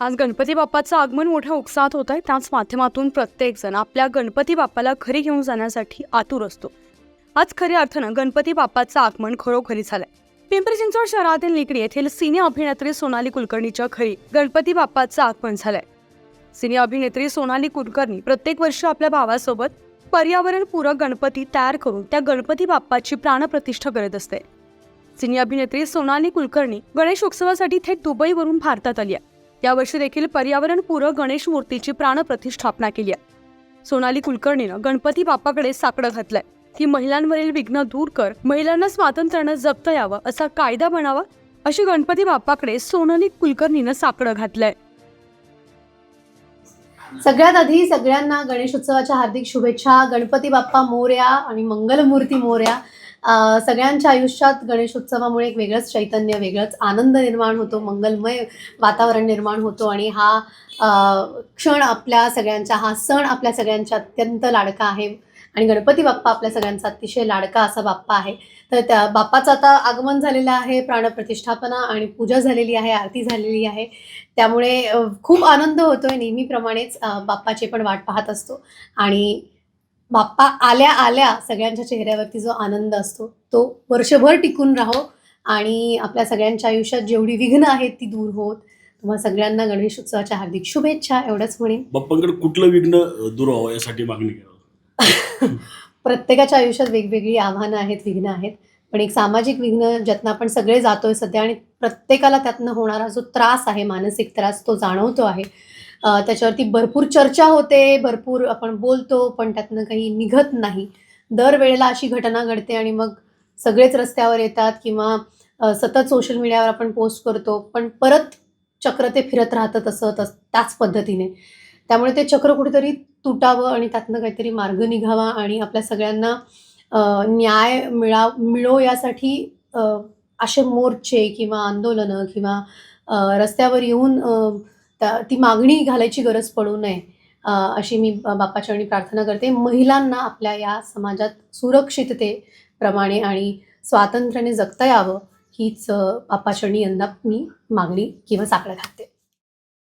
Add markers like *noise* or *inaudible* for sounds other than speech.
आज गणपती बाप्पाचं आगमन मोठ्या उत्साहात होत आहे. त्याच माध्यमातून प्रत्येकजण आपल्या गणपती बाप्पाला घरी घेऊन जाण्यासाठी आतुर असतो. आज खऱ्या अर्थानं गणपती बाप्पाचं आगमन खरोखरी झालंय. पिंपरी चिंचवड शहरातील निकडी येथील सिने अभिनेत्री सोनाली कुलकर्णीच्या घरी गणपती बाप्पाचं आगमन झालंय. सिने अभिनेत्री सोनाली कुलकर्णी प्रत्येक वर्षी आपल्या भावासोबत पर्यावरणपूरक गणपती तयार करून त्या गणपती बाप्पाची प्राणप्रतिष्ठा करत असते. सिने अभिनेत्री सोनाली कुलकर्णी गणेश उत्सवासाठी थेट दुबईवरून भारतात आली आहे. यावर्षी देखील पर्यावरणपूरक गणेश मूर्तीची प्राणप्रतिष्ठापना केली आहे. सोनाली कुलकर्णीनं गणपती बाप्पाकडे साकडं घातलंय. की महिलांवरील विघ्न दूर कर महिलांना स्वातंत्र्यानं जपता यावं असा कायदा बनावा अशी गणपती बाप्पाकडे सोनाली कुलकर्णीनं साकडं घातलंय. सगळ्यात आधी सगळ्यांना गणेशोत्सवाच्या हार्दिक शुभेच्छा गणपती बाप्पा मोर्या आणि मंगलमूर्ती मोर्या. सगळ्यांच्या आयुष्यात गणेशोत्सवामुळे एक वेगळंच चैतन्य वेगळंच आनंद निर्माण होतो मंगलमय वातावरण निर्माण होतो आणि हा क्षण आपल्या सगळ्यांचा हा सण आपल्या सगळ्यांच्या अत्यंत लाडका आहे आणि गणपती बाप्पा आपल्या सगळ्यांचा अतिशय लाडका असा बाप्पा आहे. तर त्या बाप्पाचं आता आगमन झालेलं आहे प्राणप्रतिष्ठापना आणि पूजा झालेली आहे आरती झालेली आहे. त्यामुळे खूप आनंद होतोय नेहमीप्रमाणेच बाप्पाची पण वाट पाहत असतो. आणि बाप्पा आल्या आल्या सगळ्यांच्या चेहऱ्यावरती जो आनंद असतो तो वर्षभर टिकून राहो आणि आपल्या सगळ्यांच्या आयुष्यात जेवढी विघ्न आहेत ती दूर होत. तुम्हा सगळ्यांना गणेश उत्सवाच्या हार्दिक शुभेच्छा एवढंच म्हणेन बाप्पांकडे कुठलं विघ्न दूर व्हावं यासाठी मागणी *laughs* प्रत्येकाच्या आयुष्यात वेगवेगळी आव्हानं आहेत विघ्न आहेत. पण एक सामाजिक विघ्न ज्यातनं आपण सगळे जातोय सध्या आणि प्रत्येकाला त्यातनं होणारा जो त्रास आहे मानसिक त्रास तो जाणवतो आहे. त्याच्यावरती भरपूर चर्चा होते भरपूर आपण बोलतो पण त्यातनं काही निघत नाही. दरवेळेला अशी घटना घडते आणि मग सगळेच रस्त्यावर येतात किंवा सतत सोशल मीडियावर आपण पोस्ट करतो पण परत चक्र ते फिरत राहतं तसं तस त्याच पद्धतीने. त्यामुळे ते चक्र कुठेतरी तुटावं आणि त्यातनं काहीतरी मार्ग निघावा आणि आपल्या सगळ्यांना न्याय मिळा मिळो यासाठी असे मोर्चे किंवा आंदोलनं किंवा रस्त्यावर येऊन ती मागणी घालायची गरज पडू नये अशी मी बाप्पाचरणी प्रार्थना करते. महिलांना आपल्या या समाजात सुरक्षिततेप्रमाणे आणि स्वातंत्र्याने जगता यावं हीच अ, बाप्पाचरणी यंदा मी मागणी किंवा साकडं घालते.